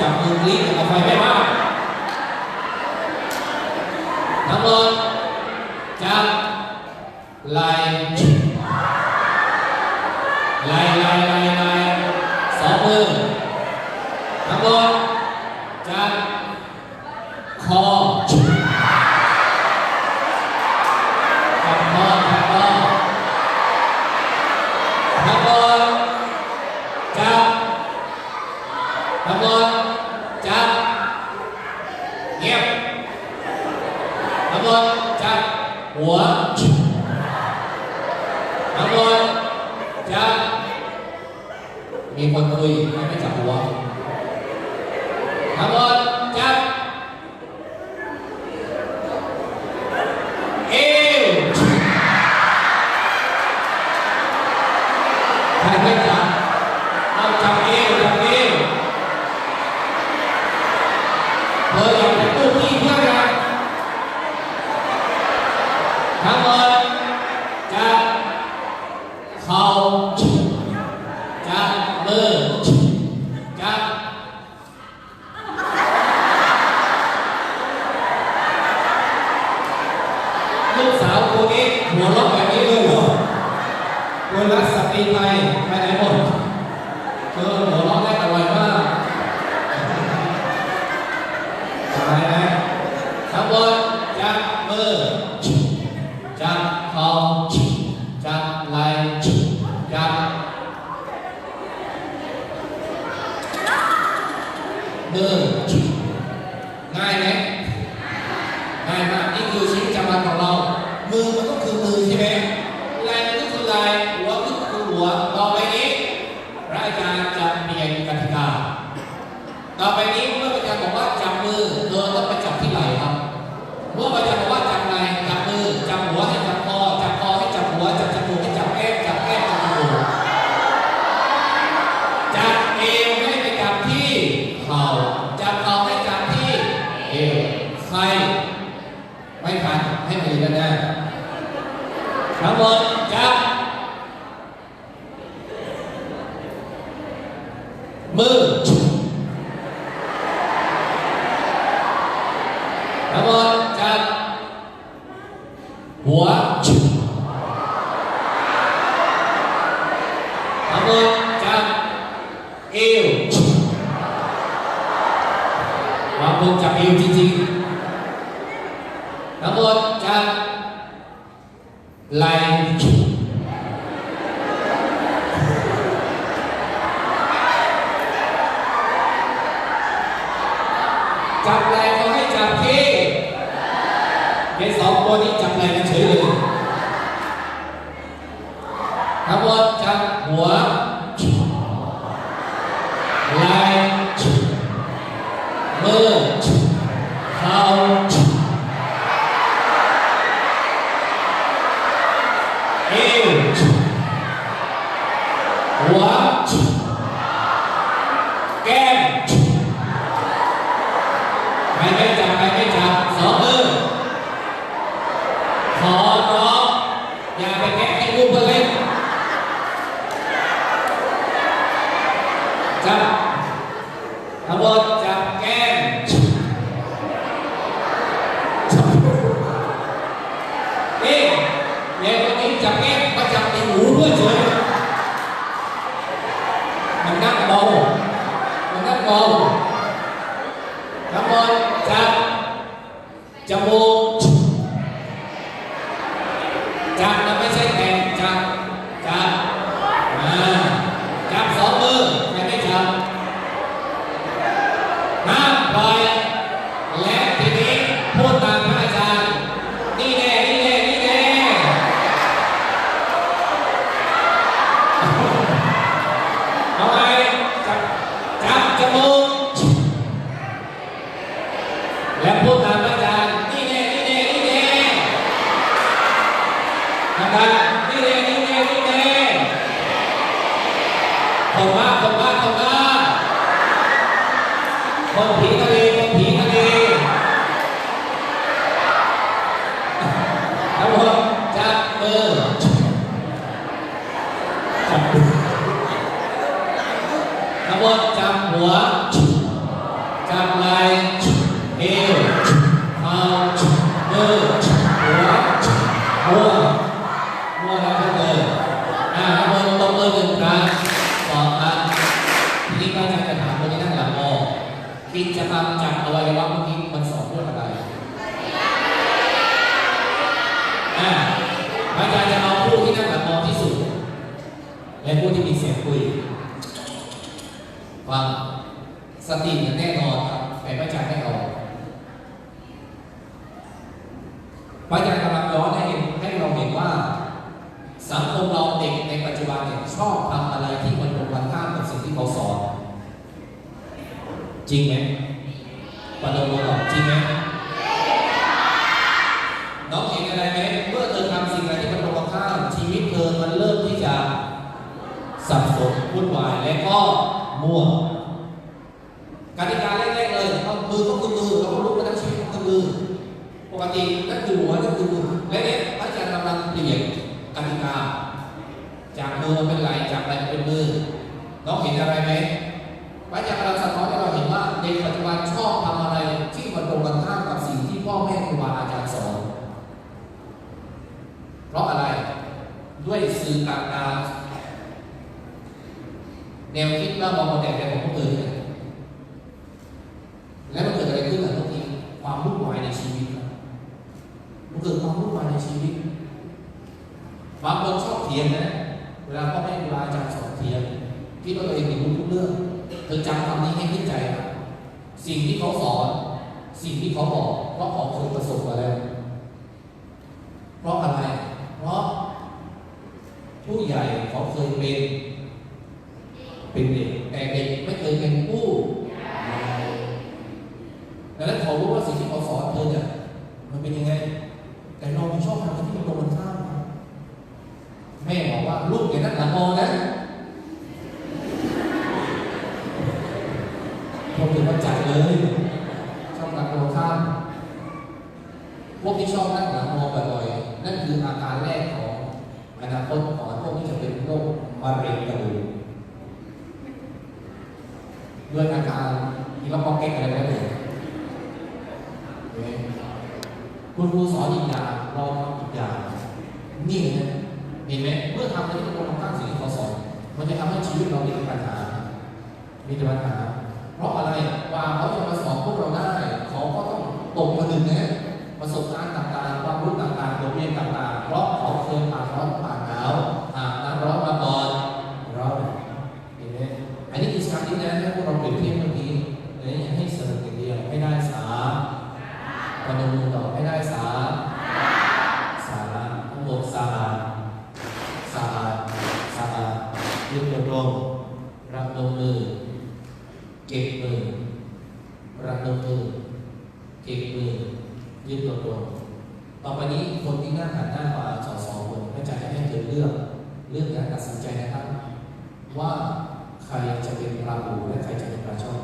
chào mừng lý và phải bé ba. Cảm ơn. Chào. Lại. Lại lại lại lại. Sáu mươi. Cảm ơn. Chào. 你，然后加我，然后加มีคนคุยไม่จับหัวครับผมจับ ตัวนี้หัวล็อกแบบนี้เลยโค้ยรักสตรีไทยไปไหนหมดเจอหัวล็อกได้อร่อยมากใช่ไหมครับบอลจับมือ คือก็คือเติ มือทั้งหมดจัดหัวทั้งหมดจัดเอววางบนจับเอวจริงๆ สองตัวนี้จับไหล่กันเฉยเลยขบวนจับหัวไหล่มือเท้าเอวหัวแก้มไปไหม ระเบิดจับแก้มเอ๊ะแมวตัคนนี้จับแก้มมาจับในหูเพื่อนเฉยมันนั่งเบามันนั่งเบา ครับผมจับมือจับมืทับผมจับหัว จับไหล่เอวเท้ามือหัวหัวหัวแล้วก็เดินะทับผมตบอหนึ่งครั้สองคะทีนี้ก็จะถามคนที่นั่งหลังมองกิจกรรมจับอวัยวะเมื่อกี้ อาจารย์จะเอาผู้ที่นั่งหลังมองที่สุด และผู้ที่มีเสียงคุยฟังสติเนี่ยแน่นอนครับแต่พระอาจารย์ไม่เอาพระอาจารย์กำลังย้อนให้เห็นให้เราเห็นว่า สังคมเราเด็กในปัจจุบันเนี่ยชอบทำอะไรที่มันตรงกันข้ามกับสิ่งที่เขาสอน จริงไหมปนมบอกจริงไหมน้องเห็นอะไรไหมเมื่อเธอทำสิ่งอะไรที่มันตรงกันข้ามชีวิตเธอมันเริ่มที่จะ สับสนวุ่นวายและก็มั่วกติกาแรกๆเลยเอามือก็คือมือเราก็รู้ว่าทั้งชีวิตก็คือมือปกตินั่นคือหัวนั่นคือมือและเนี่ยพระอาจารย์กำลังเปลี่ยนกติกา จากมือมาเป็นไหลจากไหลมาเป็นมือน้องเห็นอะไรไหมพระอาจารย์กำลังสะท้อนให้เราเห็นว่าเด็กปัจจุบันชอบทำอะไรที่มันตรงกันข้ามกับสิ่งที่พ่อแม่ครูบาอาจารย์สอนเพราะอะไรด้วยสื่อต่างๆ แนวคิดว่ามองมาแต่แต่ของคนอื่นเนี่ยแล้วมันเกิดอะไรขึ้นกับทุกทีความวุ่นวายในชีวิตมันเกิดความวุ่นวายในชีวิตบางคนชอบเถียงนะเวลาพ่อแม่ครูบาอาจารย์สอนเถียงคิดว่าตัวเองรู้ทุกเรื่องเธอจำคำนี้ให้ขึ้นใจนะสิ่งที่เขาสอนสิ่งที่เขาบอกเพราะเขาเคยประสบมาแล้วเพราะอะไร เพราะผู้ใหญ่เขาเคยเป็น เป็นเด็กแต่เด็กไม่เคยเป็นผู้ใหญ่ดังนั้นเขารู้ว่าสิ่งที่เขาสอนเธอเนี่ยมันเป็นยังไง แต่เราไม่ชอบทำที่มันตรงกันข้ามแม่บอกว่าลูกอย่านั่งหลังมองนะผมถึงว่าจัดเลยชอบหลังตรงข้ามพวกที่ชอบนั่งหลังมองบ่อยๆนั่นคืออาการแรกของอนาคตของพวกที่จะเป็นโรคมะเร็งกระดูก ด้วยอาการที่เราบอกแก้อะไรได้เลยเห็นไหมคุณครูสอนอีกอย่างเราทำอีกอย่างนี่นะเห็นไหมเมื่อทำอะไรที่ตรงข้ามสิ่งที่เขาสอนมันจะทำให้ชีวิตเรามีปัญหา มีแต่ปัญหา เพราะอะไรกว่าเขาจะมาสอนพวกเราได้ พนมมือต่อให้ได้สามสามทั้งหมดสามสามสามยืดตัวตรงรับลงมือ เก็บมือรับลงมือ เก็บมือ ยืดตัวตรงต่อไปนี้คนที่นั่งหันหน้ามาสองสองคนก็จะให้เธอเลือก เลือกการตัดสินใจนะครับ ว่าใครจะเป็นปลาบูและใครจะเป็นปลาช่อน